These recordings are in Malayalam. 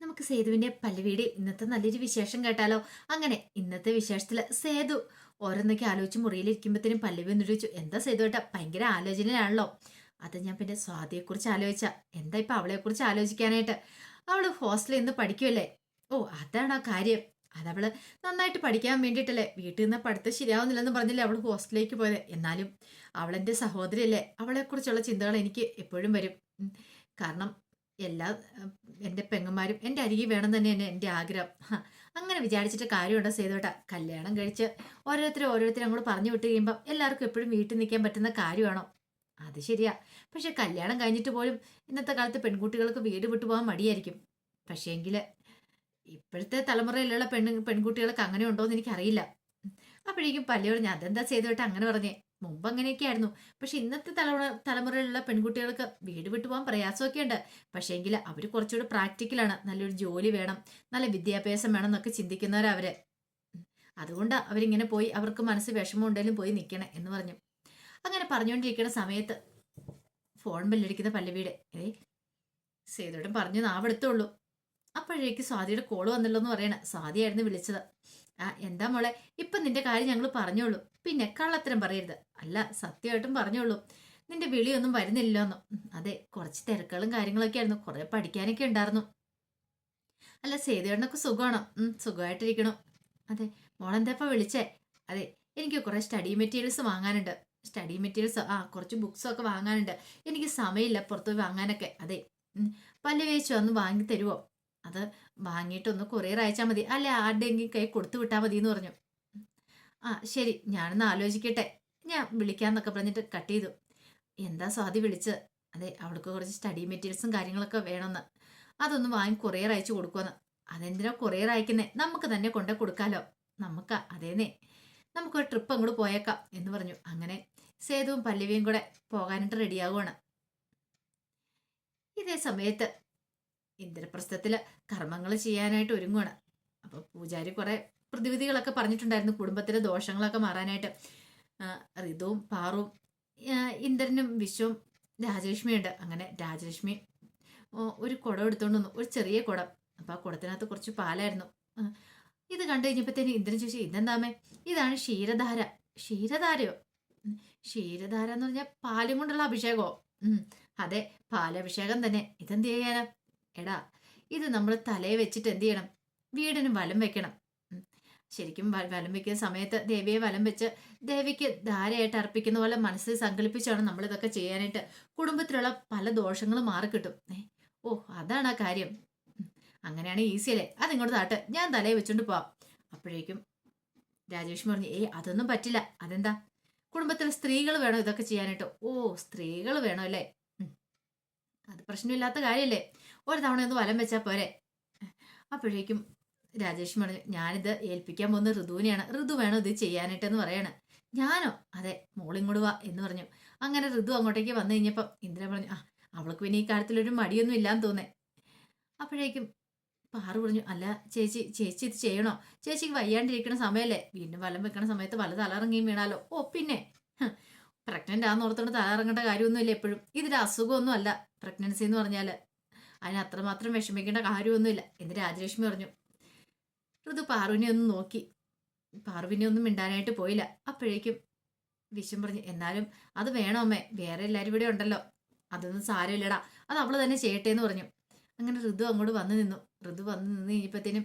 നമുക്ക് സേതുവിന്റെ പല്ലവിയുടെ ഇന്നത്തെ നല്ലൊരു വിശേഷം കേട്ടാലോ? അങ്ങനെ ഇന്നത്തെ വിശേഷത്തിൽ സേതു ഓരോന്നൊക്കെ ആലോചിച്ച് മുറിയിലിരിക്കുമ്പോഴത്തേനും പല്ലവി എന്ന് ചോദിച്ചു എന്താ സേതു കേട്ടാ ഭയങ്കര ആലോചനയാണല്ലോ അത് ഞാൻ പിന്നെ സ്വാതിയെക്കുറിച്ച് ആലോചിച്ച എന്താ ഇപ്പൊ അവളെക്കുറിച്ച് ആലോചിക്കാനായിട്ട്? അവൾ ഹോസ്റ്റലിൽ നിന്ന് പഠിക്കുമല്ലേ ഓ അതാണ് ആ കാര്യം? അതവൾ നന്നായിട്ട് പഠിക്കാൻ വേണ്ടിയിട്ടല്ലേ? വീട്ടിൽ നിന്ന് പഠിത്തം ശരിയാവുന്നില്ലെന്ന് പറഞ്ഞില്ലേ അവൾ ഹോസ്റ്റലിലേക്ക് പോയത്? എന്നാലും അവളെന്റെ സഹോദരിയല്ലേ? അവളെക്കുറിച്ചുള്ള ചിന്തകൾ എനിക്ക് എപ്പോഴും വരും. കാരണം എല്ലാ എന്റെ പെങ്ങന്മാരും എന്റെ അരികി വേണം തന്നെ തന്നെ എന്റെ ആഗ്രഹം. അങ്ങനെ വിചാരിച്ചിട്ട് കാര്യമുണ്ടോ സേതോട്ട കല്യാണം കഴിച്ച് ഓരോരുത്തരും ഓരോരുത്തരും അങ്ങോട്ട് പറഞ്ഞു വിട്ട് കഴിയുമ്പോൾ എല്ലാവർക്കും എപ്പോഴും വീട്ടിൽ നിൽക്കാൻ പറ്റുന്ന കാര്യമാണോ? അത് ശരിയാ. പക്ഷെ കല്യാണം കഴിഞ്ഞിട്ട് പോലും ഇന്നത്തെ കാലത്ത് പെൺകുട്ടികൾക്ക് വീട് വിട്ടു പോകാൻ മടിയായിരിക്കും. പക്ഷേ എങ്കിൽ ഇപ്പോഴത്തെ തലമുറയിലുള്ള പെണ്ണ് പെൺകുട്ടികൾക്ക് അങ്ങനെ ഉണ്ടോ എന്ന് എനിക്കറിയില്ല അപ്പോഴേക്കും പലയോട് ഞാൻ അതെന്താ ചെയ്തോട്ടെ അങ്ങനെ പറഞ്ഞേ? മുമ്പ് അങ്ങനെയൊക്കെ ആയിരുന്നു പക്ഷെ ഇന്നത്തെ തലമുറ തലമുറയിലുള്ള പെൺകുട്ടികൾക്ക് വീട് വിട്ടു പോകാൻ പ്രയാസമൊക്കെ ഉണ്ട് പക്ഷേ എങ്കിൽ അവർ കുറച്ചുകൂടി പ്രാക്ടിക്കലാണ്. നല്ലൊരു ജോലി വേണം. നല്ല വിദ്യാഭ്യാസം വേണം എന്നൊക്കെ ചിന്തിക്കുന്നവരാ അവർ. അതുകൊണ്ട് അവരിങ്ങനെ പോയി അവർക്ക് മനസ്സ് വിഷമം ഉണ്ടെങ്കിലും പോയി നിൽക്കണം എന്ന് പറഞ്ഞു. അങ്ങനെ പറഞ്ഞുകൊണ്ടിരിക്കുന്ന സമയത്ത് ഫോൺ ബെല്ലടിക്കുന്ന പല്ലവിയുടെ ഏ സേതുടൻ പറഞ്ഞു നാവെടുത്തുള്ളൂ അപ്പോഴേക്ക് സ്വാതിയുടെ കോൾ വന്നല്ലോ എന്ന് പറയണ. സ്വാതിയായിരുന്നു വിളിച്ചത്. ആ എന്താ മോളെ? ഇപ്പൊ നിന്റെ കാര്യം ഞങ്ങൾ പറഞ്ഞോളൂ. പിന്നെ കള്ളത്തരം പറയരുത്. അല്ല സത്യമായിട്ടും പറഞ്ഞോളൂ. നിന്റെ വിളിയൊന്നും വരുന്നില്ലെന്നും അതെ കുറച്ച് തിരക്കുകളും കാര്യങ്ങളൊക്കെ ആയിരുന്നു. കുറെ പഠിക്കാനൊക്കെ ഉണ്ടായിരുന്നു. അല്ല സേതുവേടനൊക്കെ സുഖമാണോ? സുഖമായിട്ടിരിക്കണം. അതെ മോളെന്താ വിളിച്ചേ? അതെ എനിക്ക് കുറെ സ്റ്റഡി മെറ്റീരിയൽസ് വാങ്ങാനുണ്ട്. സ്റ്റഡി മെറ്റീരിയൽസ് ആ കുറച്ച് ബുക്സും ഒക്കെ വാങ്ങാനുണ്ട്. എനിക്ക് സമയമില്ല പുറത്തു വാങ്ങാനൊക്കെ. അതെ പല്ലു പല്ല് വേച്ചു ഒന്ന് വാങ്ങി തരുമോ അത് വാങ്ങിയിട്ടൊന്ന് കൊറിയർ അയച്ചാൽ മതി. അല്ലെ ആരുടെയെങ്കിലും കൈ കൊടുത്തു വിട്ടാൽ മതി എന്ന് പറഞ്ഞു. ആ ശരി ഞാനൊന്ന് ആലോചിക്കട്ടെ. ഞാൻ വിളിക്കാമെന്നൊക്കെ പറഞ്ഞിട്ട് കട്ട് ചെയ്തു. എന്താ സ്വാതി വിളിച്ച് അതെ അവൾക്ക് കുറച്ച് സ്റ്റഡി മെറ്റീരിയൽസും കാര്യങ്ങളൊക്കെ വേണമെന്ന്. അതൊന്ന് വാങ്ങി കൊറിയർ അയച്ചു കൊടുക്കുമെന്ന് അതെന്തിനാ കൊറിയർ അയക്കുന്നേ? നമുക്ക് തന്നെ കൊണ്ടേ കൊടുക്കാലോ. നമുക്ക് അതേന്നേ. നമുക്കൊരു ട്രിപ്പ് അങ്ങോട്ട് പോയേക്കാം എന്ന് പറഞ്ഞു. അങ്ങനെ സേതുവും പല്ലവിയും കൂടെ പോകാനായിട്ട് റെഡിയാകുവാണ്. ഇതേ സമയത്ത് ഇന്ദ്രപ്രസ്ഥത്തിൽ കർമ്മങ്ങൾ ചെയ്യാനായിട്ട് ഒരുങ്ങുകയാണ് അപ്പൊ പൂജാരി കുറെ പ്രതിവിധികളൊക്കെ പറഞ്ഞിട്ടുണ്ടായിരുന്നു കുടുംബത്തിലെ ദോഷങ്ങളൊക്കെ മാറാനായിട്ട്. ഋതുവും പാറുവും ആ, ഇന്ദ്രനും വിശ്വവും രാജലക്ഷ്മിയുണ്ട്. അങ്ങനെ രാജലക്ഷ്മി ഒരു കുടം എടുത്തുകൊണ്ട് വന്നു. ഒരു ചെറിയ കുടം. അപ്പൊ ആ കുടത്തിനകത്ത് കുറച്ച് പാലായിരുന്നു. ഇത് കണ്ടു കഴിഞ്ഞപ്പോഴത്തേന് ഇന്ദ്രൻ ചോദിച്ചു ഇതെന്താമേ ഇതാണ് ക്ഷീരധാര. ക്ഷീരധാരയോ? ക്ഷീരധാര എന്ന് പറഞ്ഞാൽ പാലും കൊണ്ടുള്ള അഭിഷേകമോ? അതെ പാലഭിഷേകം തന്നെ. ഇതെന്ത് ചെയ്യാനാ? എടാ ഇത് നമ്മൾ തലയെ വെച്ചിട്ട് എന്ത് ചെയ്യണം? വീടിന് വലം വെക്കണം. ശരിക്കും വലം വെക്കുന്ന സമയത്ത് ദേവിയെ വലം വെച്ച് ദേവിക്ക് ധാരയായിട്ട് അർപ്പിക്കുന്ന പോലെ മനസ്സിൽ സങ്കല്പിച്ചാണ് നമ്മൾ ഇതൊക്കെ ചെയ്യാനായിട്ട് കുടുംബത്തിലുള്ള പല ദോഷങ്ങളും മാറിക്കിട്ടും. ഓ അതാണ് ആ കാര്യം. അങ്ങനെയാണ് ഈസി അല്ലേ? അതിങ്ങോട്ട് താട്ട്. ഞാൻ തലയെ വെച്ചോണ്ട് പോവാം. അപ്പോഴേക്കും രാജേഷ് പറഞ്ഞു ഏയ് അതൊന്നും പറ്റില്ല. അതെന്താ? കുടുംബത്തിലെ സ്ത്രീകൾ വേണോ ഇതൊക്കെ ചെയ്യാനായിട്ട്. ഓ സ്ത്രീകൾ വേണോ അല്ലേ. അത് പ്രശ്നമില്ലാത്ത കാര്യമല്ലേ ഒരു തവണ ഒന്ന് വലം വെച്ചാൽ പോരെ. അപ്പോഴേക്കും രാജേഷ് പറഞ്ഞു ഞാനിത് ഏൽപ്പിക്കാൻ പോകുന്ന ഋതുവിനെയാണ്. ഋതു വേണം ഇത് ചെയ്യാനായിട്ടെന്ന് പറയാണ്. ഞാനോ? അതെ മോളിങ്ങോട് വാ എന്ന് പറഞ്ഞു. അങ്ങനെ ഋതു അങ്ങോട്ടേക്ക് വന്നു കഴിഞ്ഞപ്പം ഇന്ദ്ര പറഞ്ഞു ആ അവൾക്ക് പിന്നെ ഈ കാര്യത്തിലൊരു മടിയൊന്നും ഇല്ലാന്ന് തോന്നേ. അപ്പോഴേക്കും പാറു പറഞ്ഞു അല്ല ചേച്ചി ചേച്ചി ഇത് ചെയ്യണോ? ചേച്ചിക്ക് വയ്യാണ്ടിരിക്കണ സമയമല്ലേ? വീണ്ടും വലം വെക്കണ സമയത്ത് വല തലറങ്ങിയും വീണാലോ? ഓ പിന്നെ പ്രഗ്നന്റ് ആന്ന് ഓർത്തോണ്ട് തലറങ്ങേണ്ട കാര്യമൊന്നുമില്ല എപ്പോഴും. ഇതൊരു അസുഖമൊന്നും അല്ല പ്രഗ്നൻസി എന്ന് പറഞ്ഞാൽ അതിന് അത്രമാത്രം വിഷമിക്കേണ്ട കാര്യമൊന്നുമില്ല. എന്ന് രാജലക്ഷ്മി പറഞ്ഞു. ഋതു പാർവിനെ ഒന്ന് നോക്കി. പാർവിനെ ഒന്നും മിണ്ടാനായിട്ട് പോയില്ല. അപ്പോഴേക്കും വിഷം പറഞ്ഞു എന്നാലും അത് വേണോ അമ്മേ? വേറെ എല്ലാവരും ഇവിടെ ഉണ്ടല്ലോ. അതൊന്നും സാരമില്ലടാ. അത് അവൾ തന്നെ ചെയ്യട്ടെ എന്ന് പറഞ്ഞു. അങ്ങനെ ഋതു അങ്ങോട്ട് വന്നു നിന്നു. ഋതു വന്നു നിന്ന് കഴിഞ്ഞപ്പോഴത്തേനും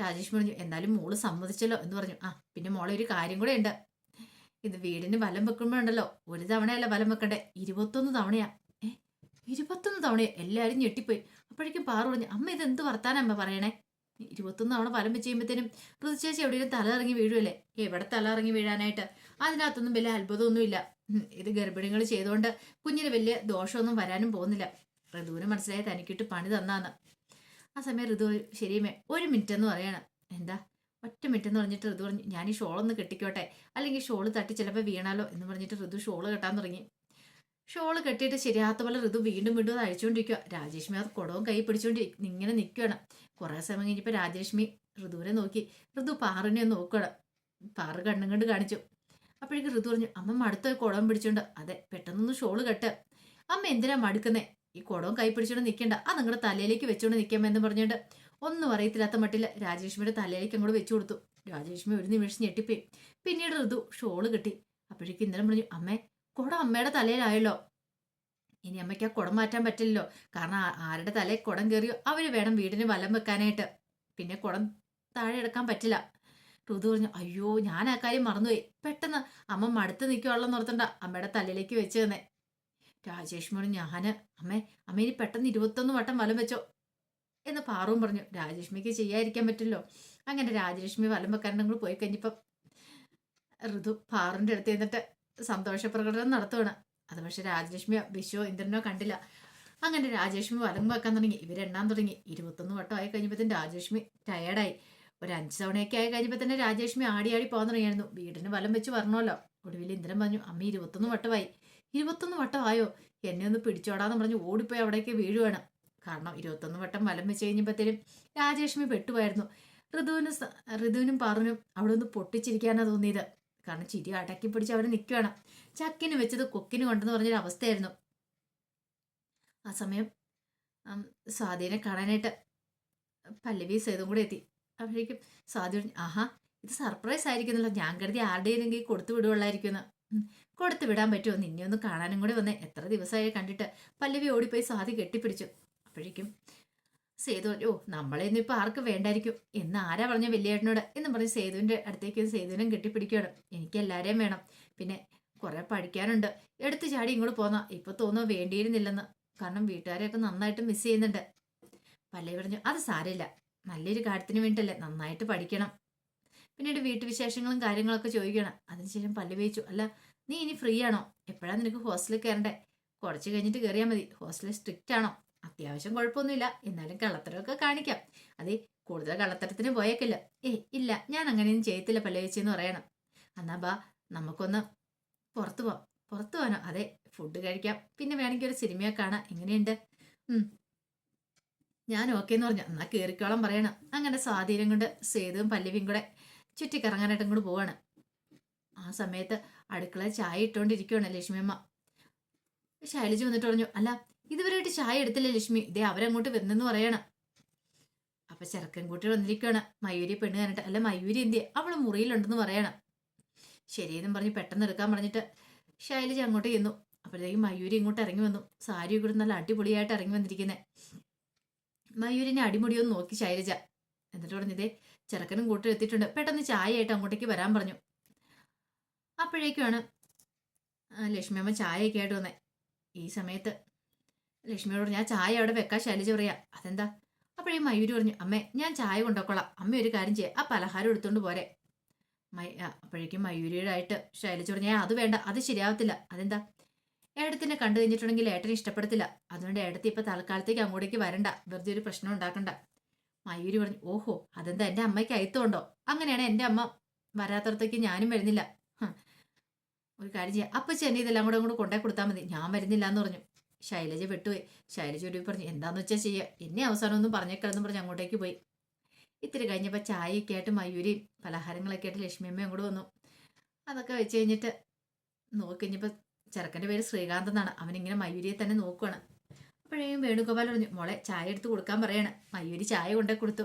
രാജേഷ് പറഞ്ഞു എന്നാലും മോൾ സമ്മതിച്ചല്ലോ എന്ന് പറഞ്ഞു. ആ പിന്നെ മോളെ ഒരു കാര്യം കൂടെ ഉണ്ട്. ഇത് വീടിന് വലം വെക്കുമ്പോഴുണ്ടല്ലോ. ഒരു തവണയല്ല വലം വെക്കണ്ടേ. ഇരുപത്തൊന്ന് തവണയാ. ഏ ഇരുപത്തൊന്ന് തവണയാ. എല്ലാവരും ഞെട്ടിപ്പോയി. അപ്പോഴേക്കും പാറു പറഞ്ഞു അമ്മ ഇത് എന്ത് വർത്താനമ്മ പറയണേ? ഇരുപത്തൊന്ന് തവണ വലം വെച്ച് കഴിയുമ്പോഴത്തേനും ഋതുചേച്ചി എവിടെയും തല ഇറങ്ങി വീഴുമല്ലേ എവിടെ തല ഇറങ്ങി വീഴാനായിട്ട്? അതിനകത്തൊന്നും വലിയ അത്ഭുതമൊന്നുമില്ല ഇത് ഗർഭിണികൾ ചെയ്തുകൊണ്ട് കുഞ്ഞിന് വലിയ ദോഷമൊന്നും വരാനും പോകുന്നില്ല. ഋതുവിന് മനസ്സിലായി തനിക്കിട്ട് പണി തന്നാന്ന്. ആ സമയം ഋതു ശരിയമേ ഒരു മിനിറ്റ് എന്ന് പറയണം. എന്താ? ഒറ്റ മിനിറ്റ് എന്ന് പറഞ്ഞിട്ട് ഋതു പറഞ്ഞു ഞാൻ ഈ ഷോളൊന്ന് കെട്ടിക്കോട്ടെ. അല്ലെങ്കിൽ ഷോൾ തട്ടി ചിലപ്പോൾ വീണാലോ എന്ന് പറഞ്ഞിട്ട് ഋതു ഷോൾ കെട്ടാൻ തുടങ്ങി. ഷോൾ കെട്ടിയിട്ട് ശരിയാത്ത പോലെ ഋതു വീണ്ടും വീണ്ടും അത് അഴിച്ചുകൊണ്ടിരിക്കുക രാജേഷ്മി അത് കുടവും കൈ പിടിച്ചുകൊണ്ട് ഇങ്ങനെ നിൽക്കുകയാണ് കുറേ സമയം കഴിഞ്ഞപ്പോൾ രാജേഷ്മി ഋതുവിനെ നോക്കി. ഋതു പാറിനെ നോക്കണം പാറ് കണ്ണും കണ്ട് കാണിച്ചു. അപ്പോഴേക്ക് ഋതു പറഞ്ഞു അമ്മ മടുത്ത കുടവും പിടിച്ചോണ്ട്. അതെ പെട്ടെന്നൊന്ന് ഷോൾ കെട്ട്. അമ്മ എന്തിനാ മടുക്കുന്നേ? ഈ കുടവും കൈ പിടിച്ചോണ്ട് നിൽക്കണ്ട അത് നിങ്ങളുടെ തലയിലേക്ക് വെച്ചോണ്ട് നിൽക്കാമെന്ന് പറഞ്ഞുകൊണ്ട് ഒന്നും അറിയത്തില്ലാത്ത മട്ടിൽ രാജലക്ഷ്മിയുടെ തലയിലേക്ക് അങ്ങോട്ട് വെച്ചു കൊടുത്തു. രാജലക്ഷ്മി ഒരു നിമിഷം ഞെട്ടിപ്പോയി. പിന്നീട് ഋതു ഷോൾ കിട്ടി. അപ്പോഴേക്കും ഇന്നലെ പറഞ്ഞു അമ്മേ കുടം അമ്മയുടെ തലയിലായല്ലോ. ഇനി അമ്മയ്ക്ക് ആ കുടം മാറ്റാൻ പറ്റില്ലല്ലോ. കാരണം ആരുടെ തലയിൽ കുടം കയറിയോ അവർ വേണം വീടിന് വലം വെക്കാനായിട്ട്. പിന്നെ കുടം താഴെ എടുക്കാൻ പറ്റില്ല. ഋതു പറഞ്ഞു അയ്യോ ഞാൻ ആ കാര്യം മറന്നുപോയി. പെട്ടെന്ന് അമ്മ മടുത്ത് നിൽക്കുവാണെന്ന് ഓർത്തണ്ട അമ്മയുടെ തലയിലേക്ക് വെച്ച് തന്നെ. രാജേഷ്മോട് ഞാൻ അമ്മേ അമ്മ ഇനി പെട്ടെന്ന് ഇരുപത്തൊന്ന് വട്ടം വലം വെച്ചോ. എന്ന് പാറുവും പറഞ്ഞു. രാജലക്ഷ്മിക്ക് ചെയ്യാതിരിക്കാൻ പറ്റില്ലോ. അങ്ങനെ രാജലക്ഷ്മി വലം വെക്കാനും കൂടെ പോയി കഴിഞ്ഞപ്പം ഋതു പാറിന്റെ അടുത്ത് നിന്നിട്ട് സന്തോഷ പ്രകടനം നടത്തുകയാണ് അത് പക്ഷെ രാജലക്ഷ്മിയോ വിശ്വോ ഇന്ദ്രനോ കണ്ടില്ല. അങ്ങനെ രാജലക്ഷ്മി വലം വെക്കാൻ തുടങ്ങി ഇവരെണ്ണാൻ തുടങ്ങി. ഇരുപത്തൊന്ന് വട്ടം ആയി കഴിഞ്ഞപ്പോഴത്തേന് രാജലക്ഷ്മി ടയേർഡായി ഒരു അഞ്ച് തവണയൊക്കെ ആയി കഴിഞ്ഞപ്പോൾ തന്നെ രാജലക്ഷ്മി ആടി ആടി പോകാൻ തുടങ്ങിയായിരുന്നു. വീടിന് വലം വെച്ച് പറഞ്ഞല്ലോ. ഒടുവിൽ ഇന്ദ്രൻ പറഞ്ഞു അമ്മ ഇരുപത്തൊന്ന് വട്ടമായി. ഇരുപത്തൊന്ന് വട്ടമായോ? എന്നെ ഒന്ന് പിടിച്ചോടാന്ന് പറഞ്ഞ് ഓടിപ്പോയി അവിടേക്ക് വീഴുവാണ്. കാരണം ഇരുപത്തൊന്ന് വട്ടം വലം വെച്ച് കഴിഞ്ഞപ്പോഴത്തേനും രാജേഷ്മി പെട്ടുപോയായിരുന്നു. ഋതുവിന് ഋതുവിനും പറഞ്ഞു അവിടെ ഒന്ന് പൊട്ടിച്ചിരിക്കാനാണ് തോന്നിയത്. കാരണം ചിരി അടക്കി പിടിച്ച് അവർ നിൽക്കുകയാണ് ചക്കിന് വെച്ചത് കൊക്കിന് കൊണ്ടെന്ന് പറഞ്ഞൊരു അവസ്ഥയായിരുന്നു. ആ സമയം സ്വാതിനെ കാണാനായിട്ട് പല്ലവി സേതും കൂടെ എത്തി. അപ്പോഴേക്കും സ്വാതി ആഹാ ഇത് സർപ്രൈസ് ആയിരിക്കുന്നല്ലോ. ഞാൻ കരുതി ആരുടെയെങ്കിലും കൊടുത്തു വിടുവുള്ളായിരിക്കുമെന്ന്. എന്ന് കൊടുത്തു വിടാൻ പറ്റുമോ? നിന്നെ ഒന്ന് കാണാനും കൂടി വന്നേ. എത്ര ദിവസമായി കണ്ടിട്ട്. പല്ലവി ഓടിപ്പോയി സ്വാതി കെട്ടിപ്പിടിച്ചു. അപ്പോഴേക്കും സേതു ഓ നമ്മളെ ഒന്നും ഇപ്പൊ ആർക്കും വേണ്ടായിരിക്കും? എന്ന് ആരാ പറഞ്ഞ വലിയേട്ടനോട് എന്ന് പറഞ്ഞ് സേതുവിന്റെ അടുത്തേക്ക് സേതുവിനും കെട്ടിപ്പിടിക്കുകയാണ്. എനിക്ക് എല്ലാരെയും വേണം. പിന്നെ കുറെ പഠിക്കാനുണ്ട്. എടുത്തു ചാടി ഇങ്ങോട്ട് പോന്നാ. ഇപ്പൊ തോന്നുന്നു വേണ്ടിയിരുന്നില്ലെന്ന്. കാരണം വീട്ടുകാരെയൊക്കെ നന്നായിട്ട് മിസ് ചെയ്യുന്നുണ്ട്. പല്ലേ പറഞ്ഞു അത് സാരമില്ല. നല്ലൊരു കാര്യത്തിന് വേണ്ടിയല്ലേ നന്നായിട്ട് പഠിക്കണം. പിന്നീട് വീട്ടുവിശേഷങ്ങളും കാര്യങ്ങളൊക്കെ ചോദിക്കണം അതിനുശേഷം പല്ല് വേയിച്ചു അല്ല നീ ഇനി ഫ്രീ ആണോ? എപ്പോഴാണ് നിനക്ക് ഹോസ്റ്റലിൽ കയറണ്ടേ? കുറച്ച് കഴിഞ്ഞിട്ട് കയറിയാൽ മതി. ഹോസ്റ്റലിൽ സ്ട്രിക്റ്റ് ആണോ അത്യാവശ്യം കുഴപ്പമൊന്നുമില്ല. എന്നാലും കള്ളത്തരമൊക്കെ കാണിക്കാം. അതെ കൂടുതൽ കള്ളത്തരത്തിന് പോയേക്കില്ല. ഏ ഇല്ല ഞാൻ അങ്ങനെയൊന്നും ചെയ്യത്തില്ല പല്ലവിച്ചെന്ന് പറയണം. എന്നാ ബാ നമുക്കൊന്ന് പുറത്തു പോവാം. പുറത്തു പോകാനോ അതെ ഫുഡ് കഴിക്കാം. പിന്നെ വേണമെങ്കിൽ ഒരു സിനിമയൊക്കെ കാണാം. എങ്ങനെയുണ്ട്? ഞാൻ ഓക്കെ എന്ന് പറഞ്ഞു. എന്നാൽ കയറിക്കോളം പറയണം. അങ്ങനെ സ്വാധീനം കൊണ്ട് സേതുവും പല്ലവിയും കൂടെ ചുറ്റിക്കറങ്ങാനായിട്ടും കൂടെ പോവാണ്. ആ സമയത്ത് അടുക്കള ചായ ഇട്ടുകൊണ്ടിരിക്കുകയാണ് ലക്ഷ്മിയമ്മ ശൈലജ വന്നിട്ട് പറഞ്ഞു അല്ല ഇതുവരെയായിട്ട് ചായ എടുത്തില്ല ലക്ഷ്മി. ഇതേ അവരങ്ങോട്ട് വരുന്നെന്ന് പറയണം. അപ്പൊ ചെറുക്കൻ കൂട്ടി വന്നിരിക്കുകയാണ്. മയൂരി പെണ്ണ് കണ്ടിട്ട് അല്ല മയൂരി എന്തിയെ അവൾ മുറിയിലുണ്ടെന്ന് പറയണം. ശരിയെന്നും പറഞ്ഞ് പെട്ടെന്ന് എടുക്കാൻ പറഞ്ഞിട്ട് ശൈലജ അങ്ങോട്ട് ചെന്നു. അപ്പോഴത്തേക്കും മയൂരി ഇങ്ങോട്ട് ഇറങ്ങി വന്നു. സാരി കൂടെ നല്ല അടിപൊളിയായിട്ട് ഇറങ്ങി വന്നിരിക്കുന്നത് മയൂരിനെ അടിമുടിയൊന്ന് നോക്കി ശൈലജ. എന്നിട്ട് പറഞ്ഞതേ ചെറുക്കനും കൂട്ടി എത്തിയിട്ടുണ്ട്. പെട്ടെന്ന് ചായയായിട്ട് അങ്ങോട്ടേക്ക് വരാൻ പറഞ്ഞു. അപ്പോഴേക്കുമാണ് ലക്ഷ്മി ലക്ഷ്മിയമ്മ ചായയൊക്കെ ആയിട്ട് വന്നേ. ഈ സമയത്ത് ലക്ഷ്മിയോട് ഞാൻ ചായ അവിടെ വെക്കാൻ ശൈലജ പറയാ. അതെന്താ? അപ്പോഴേ മയൂരി പറഞ്ഞു അമ്മേ ഞാൻ ചായ കൊണ്ടുപോക്കോളാം അമ്മ ഒരു കാര്യം ചെയ്യാം. ആ പലഹാരം എടുത്തുകൊണ്ട് പോരെ. മൈ അപ്പോഴേക്കും മയൂരിയുടെ ആയിട്ട് ശൈലജ പറഞ്ഞു ഞാൻ അത് വേണ്ട. അത് ശരിയാവത്തില്ല. അതെന്താ? ഏടത്തിനെ കണ്ടു കഴിഞ്ഞിട്ടുണ്ടെങ്കിൽ ഏട്ടനെ ഇഷ്ടപ്പെടത്തില്ല. അതുകൊണ്ട് ഏടത്തി ഇപ്പം തൽക്കാലത്തേക്ക് അങ്ങോട്ടേക്ക് വരണ്ട. വെറുതെ ഒരു പ്രശ്നം ഉണ്ടാക്കണ്ട. മയൂരി പറഞ്ഞു ഓഹോ അതെന്താ? എന്റെ അമ്മയ്ക്ക് അയത്തമുണ്ടോ അങ്ങനെയാണ്. എന്റെ അമ്മ വരാത്തടത്തേക്ക് ഞാനും വരുന്നില്ല. ഒരു കാര്യം ചെയ്യാം. അപ്പച്ചി ചെന്നൈ ഇതെല്ലാം കൂടെ അങ്ങോട്ട് കൊണ്ടേ കൊടുത്താൽ മതി. ഞാൻ വരുന്നില്ല എന്ന് പറഞ്ഞു. ശൈലജ വിട്ടുപോയി ശൈലജ ഒരു പറഞ്ഞു എന്താന്ന് വെച്ചാൽ ചെയ്യുക എന്നെ അവസാനം ഒന്നും പറഞ്ഞേക്കലെന്ന് പറഞ്ഞ് അങ്ങോട്ടേക്ക് പോയി. ഇത്തിരി കഴിഞ്ഞപ്പോൾ ചായയൊക്കെ ആയിട്ട് മയൂരിയും പലഹാരങ്ങളൊക്കെ ആയിട്ട് ലക്ഷ്മിയമ്മയും അങ്ങോട്ട് വന്നു. അതൊക്കെ വെച്ച് കഴിഞ്ഞിട്ട് നോക്കിക്കഴിഞ്ഞപ്പോൾ ചെറുക്കന്റെ പേര് ശ്രീകാന്ത് എന്നാണ്. അവനിങ്ങനെ മയൂരിയെ തന്നെ നോക്കുവാണ്. അപ്പോഴേക്കും വേണുഗോപാൽ പറഞ്ഞു മോളെ ചായ എടുത്ത് കൊടുക്കാൻ പറയണം. മയൂരി ചായ കൊണ്ടേ കൊടുത്തു.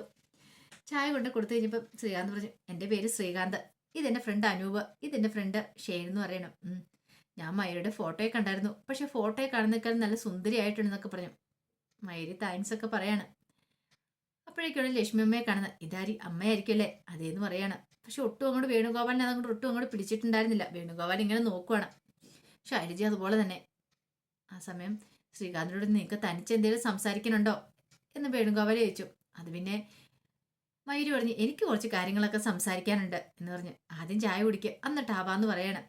ചായ കൊണ്ടേ കൊടുത്തു കഴിഞ്ഞപ്പോൾ ശ്രീകാന്ത് പറഞ്ഞു എന്റെ പേര് ശ്രീകാന്ത്. ഇതെന്റെ ഫ്രണ്ട് അനൂപ്. ഇതെന്റെ ഫ്രണ്ട് ഷെയ്ൻ എന്ന് പറയണം. ഞാൻ മയൂരിയുടെ ഫോട്ടോയെ കണ്ടായിരുന്നു. പക്ഷെ ഫോട്ടോയെ കാണുന്നേക്കാൾ നല്ല സുന്ദരിയായിട്ടുണ്ടെന്നൊക്കെ പറഞ്ഞു. മയൂരി താങ്ക്സ് ഒക്കെ പറയാണ്. അപ്പോഴേക്കാണ് ലക്ഷ്മി അമ്മയെ കാണുന്നത്. ഇതാരി അമ്മയായിരിക്കുമല്ലേ? അതേന്ന് പറയാണ്. പക്ഷെ ഒട്ടും അങ്ങോട്ട് വേണുഗോപാലിനെ അതങ്ങോട്ട് ഒട്ടും അങ്ങോട്ട് പിടിച്ചിട്ടുണ്ടായിരുന്നില്ല. വേണുഗോപാൽ ഇങ്ങനെ നോക്കുവാണ്. ശൈലജ അതുപോലെ തന്നെ. ആ സമയം ശ്രീകാന്തിനോട് നിങ്ങൾക്ക് തനിച്ച് എന്തെങ്കിലും സംസാരിക്കണുണ്ടോ എന്ന് വേണുഗോപാൽ ചോദിച്ചു. അത് പിന്നെ മയൂരി പറഞ്ഞു എനിക്ക് കുറച്ച് കാര്യങ്ങളൊക്കെ സംസാരിക്കാനുണ്ട് എന്ന് പറഞ്ഞു. ആദ്യം ചായ കുടിക്കുക എന്നിട്ടാവാന്ന് പറയണം.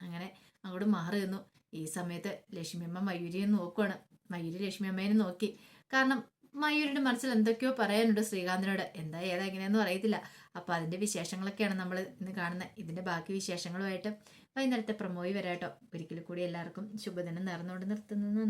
അങ്ങനെ അങ്ങോട്ട് മാറി നിന്നു ഈ സമയത്ത് ലക്ഷ്മിയമ്മ മയൂരിയെ നോക്കുവാണ്. മയൂരി ലക്ഷ്മിയമ്മേനെ നോക്കി. കാരണം മയൂരിന്റെ മനസ്സിൽ എന്തൊക്കെയോ പറയാനുണ്ട് ശ്രീകാന്തിനോട്. എന്താ ഏതാ എങ്ങനെയാണെന്ന് അറിയത്തില്ല. അപ്പൊ അതിന്റെ വിശേഷങ്ങളൊക്കെയാണ് നമ്മൾ ഇന്ന് കാണുന്നത്. ഇതിന്റെ ബാക്കി വിശേഷങ്ങളുമായിട്ട് വൈകുന്നേരത്തെ പ്രമോയി വരാട്ടോ. ഒരിക്കൽ കൂടി എല്ലാവർക്കും ശുഭദിനം നേർന്നുകൊണ്ട് നിർത്തുന്നു.